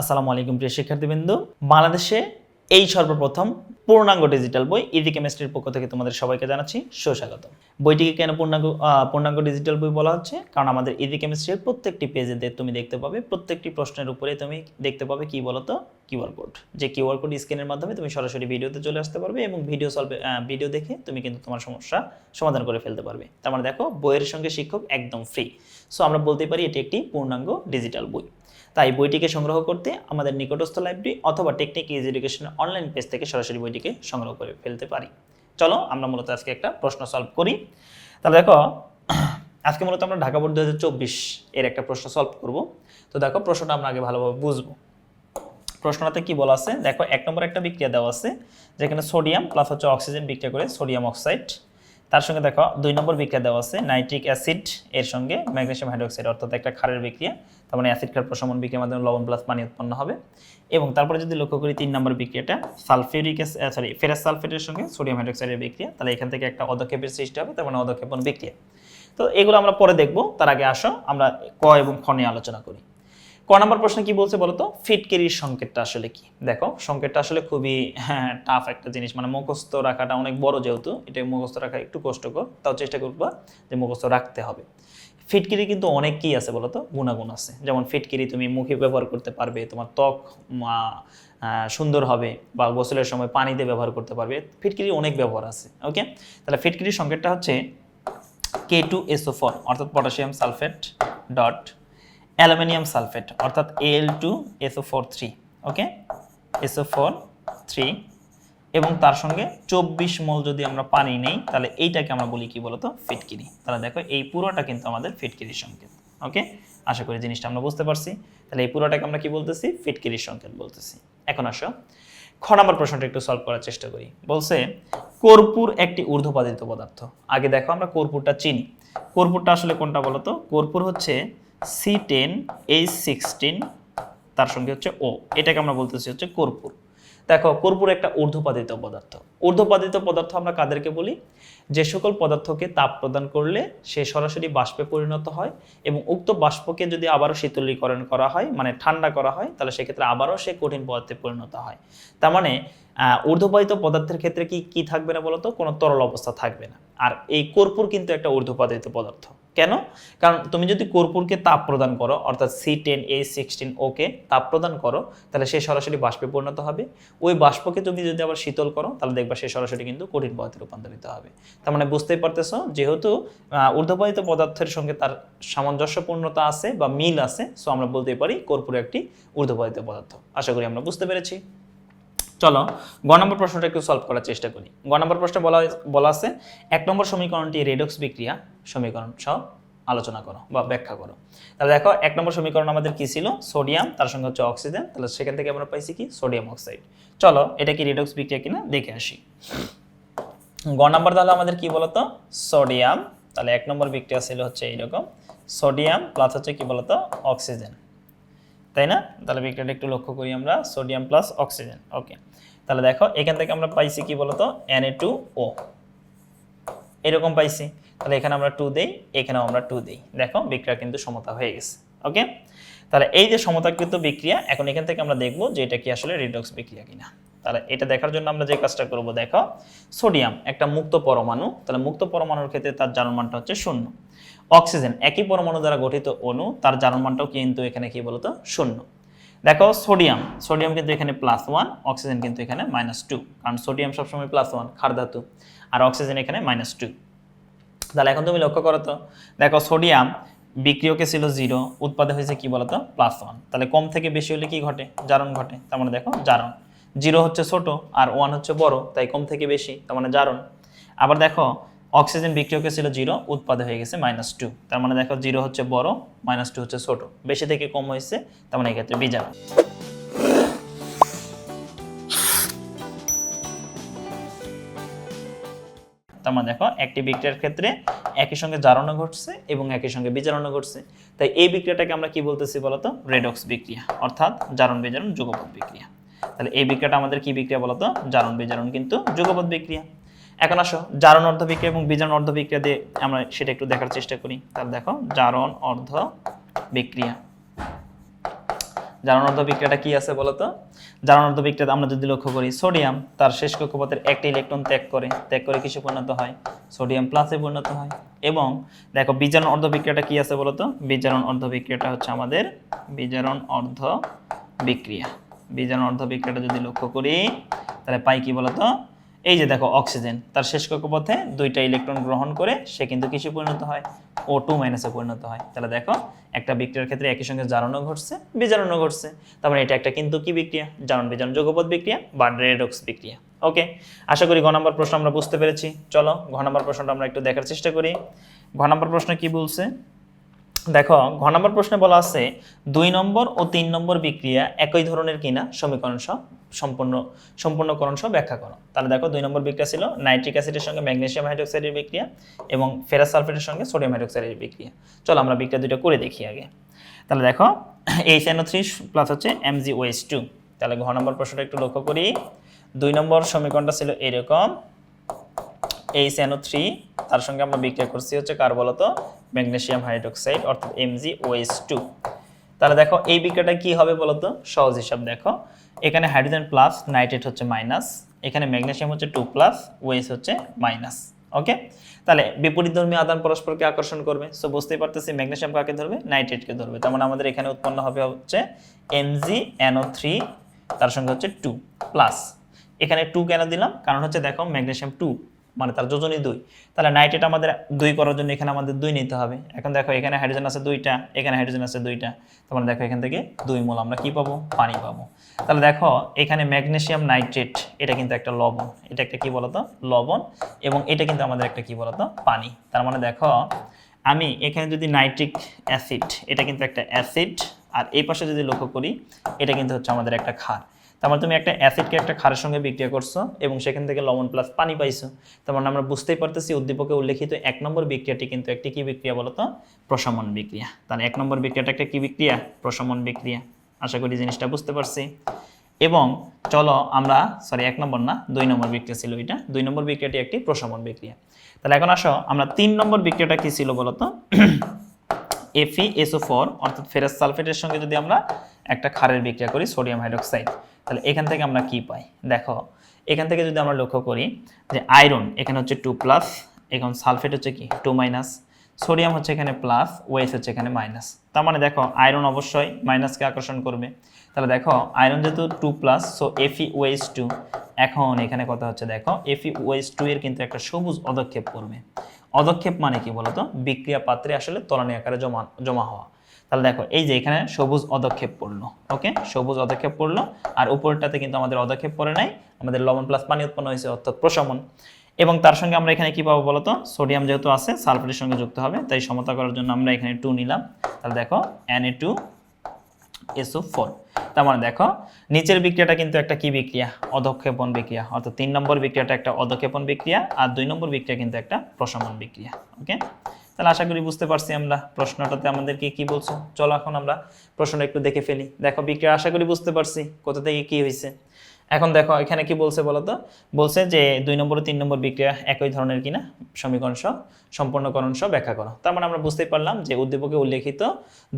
আসসালামু আলাইকুম প্রিয় শিক্ষার্থীবৃন্দ। বাংলাদেশে এই সর্বপ্রথম পূর্ণাঙ্গ ডিজিটাল বই ইজি কেমিস্ট্রির পক্ষ থেকে তোমাদের সবাইকে জানাচ্ছি সুস্বাগত বইটিকে কেন পূর্ণাঙ্গ পূর্ণাঙ্গ ডিজিটাল বই বলা হচ্ছে? কারণ আমাদের ইজি কেমিস্ট্রির প্রত্যেকটি পেজে তুমি দেখতে পাবে, প্রত্যেকটি প্রশ্নের উপরে তুমি দেখতে পাবে কি বলতো? QR code. যে কিউআর কোড স্ক্যানের মাধ্যমে তুমি সরাসরি ভিডিওতে চলে আসতে পারবে এবং ভিডিও সলভে ভিডিও দেখে তুমি কিন্তু তোমার সমস্যা সমাধান করে ফেলতে পারবে। তার মানে দেখো, বইয়ের সঙ্গে শিক্ষক একদম ফ্রি সো আমরা বলতে পারি এটি একটি পূর্ণাঙ্গ ডিজিটাল বই। তাই বইটিকে সংগ্রহ করতে আমাদের নিকটস্থ লাইব্রেরি অথবা টেকনিক ইজ এডুকেশনের অনলাইন পেজ থেকে সরাসরি বইটিকে সংগ্রহ করে ফেলতে পারি। চলো, আমরা মূলত আজকে একটা প্রশ্ন সলভ করি। তাহলে দেখো, আজকে মূলত আমরা ঢাকা বোর্ড দু হাজার চব্বিশ এর একটা প্রশ্ন সলভ করব। তো দেখো, প্রশ্নটা আমরা আগে ভালোভাবে বুঝব। প্রশ্নটাতে কি বলা আছে? দেখো, এক নম্বর একটা বিক্রিয়া দেওয়া আছে, যেখানে সোডিয়াম প্লাস হচ্ছে অক্সিজেন বিক্রিয়া করে সোডিয়াম অক্সাইড তার সঙ্গে দেখো, দুই নম্বর বিক্রিয়া দেওয়া আছে, নাইট্রিক অ্যাসিড, এর সঙ্গে ম্যাগনেশিয়াম হাইড্রোক্সাইড, অর্থাৎ একটা ক্ষারের বিক্রিয়া। তার মানে অ্যাসিড ক্ষার প্রশমন বিক্রিয়ার মাধ্যমে লবণ প্লাস পানি উৎপন্ন হবে। এবং তারপরে যদি লক্ষ্য করি, তিন নম্বর বিক্রিয়াটা, সালফিউরিক সরি ফেরাস সালফেটের সঙ্গে সোডিয়াম হাইড্রোক্সাইডের বিক্রিয়া। তাহলে এখান থেকে একটা অদক্ষেপের সৃষ্টি হবে, তার মানে অদক্ষেপণ বিক্রিয়া। তো এগুলো আমরা পরে দেখব, তার আগে আসো, আমরা ক এবং খ নিয়ে আলোচনা করি। ক নম্বর প্রশ্ন কি বলছে বলতো? ফিটকিরির সংকেতটা আসলে কি? দেখো, সংকেতটা আসলে খুবই হ্যাঁ টাফ একটা জিনিস। মানে মুখস্থ রাখাটা অনেক বড় যেহেতু এটা মুখস্থ রাখা একটু কষ্টকর। তাও চেষ্টা করবা যে মুখস্থ রাখতে হবে। ফিটকিরি কিন্তু অনেক কি আছে বলতো, গুণাগুণ আছে। যেমন ফিটকিরি তুমি মুখে ব্যবহার করতে পারবে, তোমার ত্বক সুন্দর হবে বা গোসলের সময় পানিতে ব্যবহার করতে পারবে। ফিটকিরি অনেক ব্যবহার আছে ওকে তাহলে ফিটকিরির সংকেতটা হচ্ছে কে টু এসও ফোর অর্থাৎ potassium sulphate dot aluminium sulphate, অর্থাৎ L two SO four three okay? SO four three এবং তার সঙ্গে চব্বিশ মল যদি আমরা পানি নেই, তাহলে এইটাকে আমরা বলি কি বলতো? ফিটকিরি। তাহলে দেখো, এই পুরোটা কিন্তু আমাদের ফিটকিরির সংকেত, ওকে? আশা করি জিনিসটা আমরা বুঝতে পারছি। তাহলে এই পুরোটাকে আমরা কি বলতেছি? ফিটকিরির সংকেত বলতেছি। এখন আসো, খ নম্বর প্রশ্নটা একটু সলভ করার চেষ্টা করি। বলছে, কর্পূর একটি ঊর্ধ্বপাদিত পদার্থ। আগে দেখো আমরা কর্পূরটা চিনি। কর্পূরটা আসলে কোনটা বলতো? কর্পূর হচ্ছে সি টেন এইচ সিক্সটিন তার সঙ্গে হচ্ছে ও এটাকে আমরা বলতেছি হচ্ছে কর্পূর। দেখো, কর্পূর একটা ঊর্ধ্বপাদিত পদার্থ। ঊর্ধ্বপাদিত পদার্থ আমরা কাদেরকে বলি? যে সকল পদার্থকে তাপ প্রদান করলে সে সরাসরি বাষ্পে পরিণত হয় এবং উক্ত বাষ্পকে যদি আবারও শীতলীকরণ করা হয় মানে ঠান্ডা করা হয়, তাহলে সেক্ষেত্রে আবারও সে কঠিন পদার্থে পরিণত হয়। তার মানে আহ, ঊর্ধ্বপাদিত পদার্থের ক্ষেত্রে কি কি থাকবে না বলতো? কোনো তরল অবস্থা থাকবে না। আর এই কর্পূর কিন্তু একটা ঊর্ধ্বপাদিত পদার্থ। কেন? কারণ তুমি যদি কর্পূরকে তাপ প্রদান করো অর্থাৎ C ten A sixteen okay তাপ প্রদান করো তাহলে সে সরাসরি বাষ্পে পরিণত হবে। ওই বাষ্পকে তুমি যদি আবার শীতল করো তাহলে দেখবা সে সরাসরি কিন্তু কঠিন পদার্থে রূপান্তরিত হবে। তার মানে বুঝতেই পারতেছো যেহেতু আহ, ঊর্ধ্বপাদিত পদার্থের সঙ্গে তার সামঞ্জস্যপূর্ণতা আছে বা মিল আছে সো আমরা বলতে পারি কর্পূর একটি ঊর্ধ্বপাদিত পদার্থ। আশা করি আমরা বুঝতে পেরেছি। চলো, গ নম্বর প্রশ্নটা একটু সলভ করার চেষ্টা করি। গ নম্বর প্রশ্নে বলা বলা আছে, এক নম্বর সমীকরণটি রেডক্স বিক্রিয়া সমীকরণ সহ আলোচনা করো বা ব্যাখ্যা করো। তাহলে দেখো, এক নম্বর সমীকরণ আমাদের কি ছিল? সোডিয়াম, তার সঙ্গে হচ্ছে অক্সিজেন তাহলে সেখান থেকে আমরা পাইছি কি? সোডিয়াম অক্সাইড চলো, এটা কি রেডক্স বিক্রিয়া কিনা? দেখে আসি। গ নম্বর তাহলে আমাদের কি বলতো? সোডিয়াম, তাহলে এক নম্বর বিক্রিয়া ছিল হচ্ছে এইরকম। সোডিয়াম প্লাস হচ্ছে কি বলতো? অক্সিজেন তাই না? তাহলে বিক্রিয়াটা একটু লক্ষ্য করি আমরা সোডিয়াম প্লাস অক্সিজেন ওকে তাহলে দেখো, এখান থেকে আমরা পাইছি কি বলতো? এন এ টু ও এরকম পাইছি। তাহলে এখানে আমরা টু দেই, এখানেও আমরা টু দেই। দেখো, বিক্রিয়া কিন্তু সমতা হয়ে গেছে ওকে তাহলে এই যে সমতাকৃত বিক্রিয়া, এখন এখান থেকে আমরা দেখব যে এটা কি আসলে রিডক্স বিক্রিয়া কিনা। তাহলে এটা দেখার জন্য আমরা যে কাজটা করব, দেখো সোডিয়াম একটা মুক্ত পরমাণু। তাহলে মুক্ত পরমাণুর ক্ষেত্রে তার জারণমানটা হচ্ছে শূন্য। অক্সিজেন, একই পরমাণু দ্বারা গঠিত অণু, তার জারণমানটাও কিন্তু এখানে কি বলতো? শূন্য। দেখো, সোডিয়াম সোডিয়াম কিন্তু এখানে প্লাস ওয়ান অক্সিজেন কিন্তু এখানে মাইনাস টু কারণ সোডিয়াম সবসময় প্লাস ওয়ান ক্ষার ধাতু, আর অক্সিজেন এখানে মাইনাস টু তাহলে এখন তুমি লক্ষ্য করো তো, দেখো, সোডিয়াম বিক্রিয়কে ছিল জিরো উৎপাদে হয়েছে কি বলতো? প্লাস ওয়ান তাহলে কম থেকে বেশি হলে কি ঘটে? জারণ ঘটে। তার মানে দেখো, জারণ। জিরো হচ্ছে ছোট, আর ওয়ান হচ্ছে বড়, তাই কম থেকে বেশি, তার মানে জারণ। আবার দেখো অক্সিজেন বিক্রিয়কে ছিল জিরো, উৎপাদে হয়ে গেছে মাইনাস টু তার মানে দেখো জিরো হচ্ছে বড় মাইনাস টু হচ্ছে ছোট। বেশি থেকে কম হয়েছে, তার মানে এক্ষেত্রে বিজারণ তার মানে দেখো, একটি বিক্রিয়ার ক্ষেত্রে একই সঙ্গে জারণও ঘটছে এবং একই সঙ্গে বিজারণও ঘটছে। তাই এই বিক্রিয়াটাকে আমরা কি বলতেছি বলতো? রেডক্স বিক্রিয়া, অর্থাৎ জারণ বিজারণ যুগপৎ বিক্রিয়া। তাহলে এই বিক্রিয়াটা আমাদের কি বিক্রিয়া বলতো? জারণ বিজারণ কিন্তু যুগপৎ বিক্রিয়া। এখন আসো, জারণ অর্ধ বিক্রিয়া এবং বিজারণ অর্ধ বিক্রিয়া দিয়ে আমরা সেটা একটু দেখার চেষ্টা করি। তাহলে দেখো, জারণ অর্ধ বিক্রিয়া। জারণ অর্ধ বিক্রিয়াটা কি আছে বলতো জারণ অর্ধ বিক্রিয়াতে আমরা যদি লক্ষ্য করি, সোডিয়াম তার শেষ কক্ষপথের একটা ইলেকট্রন ত্যাগ করে। ত্যাগ করে কিসে পরিণত হয়? সোডিয়াম প্লাসে পরিণত হয়। এবং দেখো, বিজারণ অর্ধ বিক্রিয়াটা কি আছে বলতো বিজারণ অর্ধ বিক্রিয়াটা হচ্ছে আমাদের বিজারণ অর্ধ বিক্রিয়া। বিজারণ অর্ধ বিক্রিয়াটা যদি লক্ষ্য করি, তাহলে পাই কি বলতো এই যে দেখো অক্সিজেন তার শেষ কক্ষপথে দুইটা ইলেকট্রন গ্রহণ করে সে কিন্তু কিসে পরিণত হয়? ও টু মাইনাসে পরিণত হয়। তাহলে দেখো, একটা বিক্রিয়ার ক্ষেত্রে একই সঙ্গে জারণও ঘটছে, বিজারণও ঘটছে। তার মানে এটা একটা কিন্তু কি বিক্রিয়া? জারণ বিজারণ যৌগপথ বিক্রিয়া বা রেডক্স বিক্রিয়া। ওকে আশা করি ঘ নম্বর প্রশ্ন আমরা বুঝতে পেরেছি। চলো, ঘ নম্বর প্রশ্নটা আমরা একটু দেখার চেষ্টা করি। ঘ নম্বর প্রশ্ন কি বলছে? দেখো, ঘ নম্বর প্রশ্নে বলা আছে, দুই নম্বর ও তিন নম্বর বিক্রিয়া একই ধরনের কিনা? সমীকরণ সহ সম্পূর্ণ, সম্পূর্ণকরণ সহ ব্যাখ্যা করো। তাহলে দেখো, দুই নম্বর বিক্রিয়া ছিল নাইট্রিক অ্যাসিডের সঙ্গে ম্যাগনেসিয়াম হাইড্রোক্সাইডের বিক্রিয়া এবং ফেরাস সালফেটের সঙ্গে সোডিয়াম হাইড্রোক্সাইডের বিক্রিয়া। চলো আমরা বিক্রিয়া দুটো করে দেখি আগে। তাহলে দেখো এইচ এনও থ্রি প্লাস হচ্ছে এম এমজি ওএস টু তাহলে ঘ নম্বর প্রশ্নটা একটু লক্ষ্য করি। দুই নম্বর সমীকরণটা ছিল এরকম এইচ এনও থ্রি তার সঙ্গে আমরা বিক্রিয়া করছি হচ্ছে কার বলতো ম্যাগনেশিয়াম হাইড্রোক্সাইড, অর্থাৎ এমজি ওএস টু তাহলে দেখো, এই বিক্রিয়াটা কি হবে বলতো? সহজ হিসাব দেখো। এখানে হাইড্রোজেন প্লাস নাইট্রেট হচ্ছে মাইনাস এখানে ম্যাগনেশিয়াম হচ্ছে টু প্লাস ওএস হচ্ছে মাইনাস ওকে তাহলে বিপরীত ধর্মী আদান পরস্পরকে আকর্ষণ করবে। সো বুঝতেই পারতেছি ম্যাগনেশিয়াম কাকে ধরবে? নাইট্রেটকে ধরবে। তার মানে আমাদের এখানে উৎপন্ন হবে হচ্ছে এমজি এনও থ্রি তার সঙ্গে হচ্ছে টু প্লাস এখানে টু কেন দিলাম? কারণ হচ্ছে দেখো ম্যাগনেশিয়াম টু মানে তার যোজনই দুই। তাহলে নাইট্রেট আমাদের দুই করার জন্য এখানে আমাদের দুই নিতে হবে। এখন দেখো এখানে হাইড্রোজেন আছে দুইটা, এখানে হাইড্রোজেন আছে দুইটা। তারপরে দেখো এখান থেকে দুই মোল আমরা কি পাবো? পানি পাবো। তাহলে দেখো এখানে ম্যাগনেশিয়াম নাইট্রেট, এটা কিন্তু একটা লবণ। এটা একটা কি বলতো? লবণ। এবং এটা কিন্তু আমাদের একটা কি বলতো? পানি। তার মানে দেখো আমি এখানে যদি নাইট্রিক অ্যাসিড, এটা কিন্তু একটা অ্যাসিড। আর এই পাশে যদি লক্ষ্য করি, এটা কিন্তু হচ্ছে আমাদের একটা ক্ষার। তার মানে তুমি একটা অ্যাসিডকে একটা ক্ষারের সঙ্গে বিক্রিয়া করছ এবং সেখান থেকে লবণ প্লাস পানি পাইছো। তার মানে আমরা বুঝতেই পারতেছি উদ্দীপকে উল্লেখিত এক নম্বর বিক্রিয়াটি কিন্তু একটি কি বিক্রিয়া বলতো? প্রশমন বিক্রিয়া। তাহলে এক নম্বর বিক্রিয়াটা একটা কি বিক্রিয়া? প্রশমন বিক্রিয়া। আশা করি জিনিসটা বুঝতে পারছি। এবং চলো আমরা সরি এক নম্বর না, দুই নম্বর বিক্রিয়া ছিল এটা। দুই নম্বর বিক্রিয়াটি একটি প্রশমন বিক্রিয়া। তাহলে এখন আসো, আমরা তিন নম্বর বিক্রিয়াটা কি ছিল বলতো? F E S O four অর্থাৎ ফেরাস সালফেটের সঙ্গে যদি আমরা একটা ক্ষারের বিক্রিয়া করি সোডিয়াম হাইড্রোক্সাইড তাহলে এখান থেকে আমরা কি পাই? দেখো, এখান থেকে যদি আমরা লক্ষ্য করি যে আয়রন এখানে হচ্ছে টু প্লাস এখন সালফেট হচ্ছে কি? টু মাইনাস সোডিয়াম হচ্ছে এখানে প্লাস ওয়েস হচ্ছে এখানে মাইনাস তার মানে দেখো আয়রন অবশ্যই মাইনাসকে আকর্ষণ করবে। তাহলে দেখো আয়রন যেহেতু two plus so F E ওয়েস টু এখন এখানে কথা হচ্ছে, দেখো এফি ওয়েস টু এর কিন্তু একটা সবুজ অদক্ষেপ করবে। অদক্ষেপ মানে কি বলতো? বিক্রিয়া পাত্রে আসলে তলানি আকারে জমা জমা হওয়া। তাহলে দেখো, এই যে এখানে সবুজ অদক্ষেপ পড়ল ওকে সবুজ অদক্ষেপ পড়ল, আর উপরটাতে কিন্তু আমাদের অদক্ষেপ পড়ে নাই, আমাদের লবণ প্লাস পানি উৎপন্ন হয়েছে অর্থাৎ প্রশমন। এবং তার সঙ্গে আমরা এখানে কি পাবো বলতো? সোডিয়াম যেহেতু আছে, সালফারের সঙ্গে যুক্ত হবে, তাই সমতা করার জন্য আমরা এখানে টু নিলাম। তাহলে দেখো N A two SO four তার মানে দেখো, নিচের বিক্রিয়াটা কিন্তু একটা কি বিক্রিয়া? অধক্ষেপণ বিক্রিয়া। অর্থাৎ তিন নম্বর বিক্রিয়াটা একটা অধক্ষেপণ বিক্রিয়া, আর দুই নম্বর বিক্রিয়া কিন্তু একটা প্রশমন বিক্রিয়া ওকে তাহলে আশা করি বুঝতে পারছি আমরা প্রশ্নটাতে আমাদেরকে কি বলছো। চলো এখন আমরা প্রশ্নটা একটু দেখে ফেলি। দেখো, বিক্রিয়া, আশা করি বুঝতে পারছি কোথা থেকে কি হয়েছে এখন দেখো, এখানে কি বলছে বলতো বলছে যে দুই নম্বর তিন নম্বর বিক্রিয়া একই ধরনের কিনা? সমীকরণ সহ, সম্পূর্ণকরণ সহ ব্যাখ্যা করো। তার মানে আমরা বুঝতেই পারলাম যে উদ্দীপকে উল্লেখিত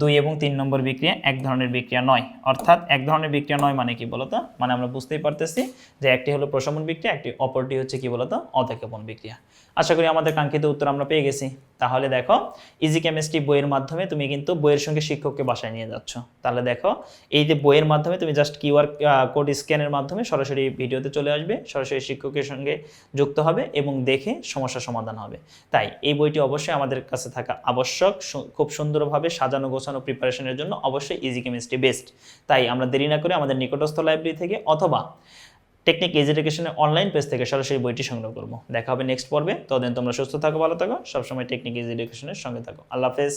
দুই এবং তিন নম্বর বিক্রিয়া এক ধরনের বিক্রিয়া নয়। অর্থাৎ এক ধরনের বিক্রিয়া নয় মানে কি বলতো মানে আমরা বুঝতেই পারতেছি যে একটি হলো প্রশমন বিক্রিয়া, একটি অপরটি হচ্ছে কি বলতো অধক্ষেপণ বিক্রিয়া। আশা করি আমাদের কাঙ্ক্ষিত উত্তর আমরা পেয়ে গেছি। তাহলে দেখো ইজি কেমিস্ট্রি বইয়ের মাধ্যমে তুমি কিন্তু বইয়ের সঙ্গে শিক্ষককে বাসায় নিয়ে যাচ্ছ। তাহলে দেখো, এই যে বইয়ের মাধ্যমে তুমি জাস্ট কিউআর কোড স্ক্যানের মাধ্যমে সরাসরি ভিডিওতে চলে আসবে, সরাসরি শিক্ষকের সঙ্গে যুক্ত হবে এবং দেখে সমস্যা সমাধান হবে। তাই এই বইটি অবশ্যই আমাদের কাছে থাকা আবশ্যক খুব সুন্দরভাবে সাজানো গোছানো প্রিপারেশনের জন্য অবশ্যই ইজি কেমিস্ট্রি বেস্ট তাই আমরা দেরি না করে আমাদের নিকটস্থ লাইব্রেরি থেকে অথবা টেকনিক এজ এডুকেশনের অনলাইন পেজ থেকে সরাসরি বইটি সংগ্রহ করব। দেখা হবে নেক্সট পর্বে। ততদিন তোমরা সুস্থ থাকো, ভালো থাকো। সবসময় টেকনিক এজ এডুকেশনের সঙ্গে থাকো। আল্লাহ হাফেজ।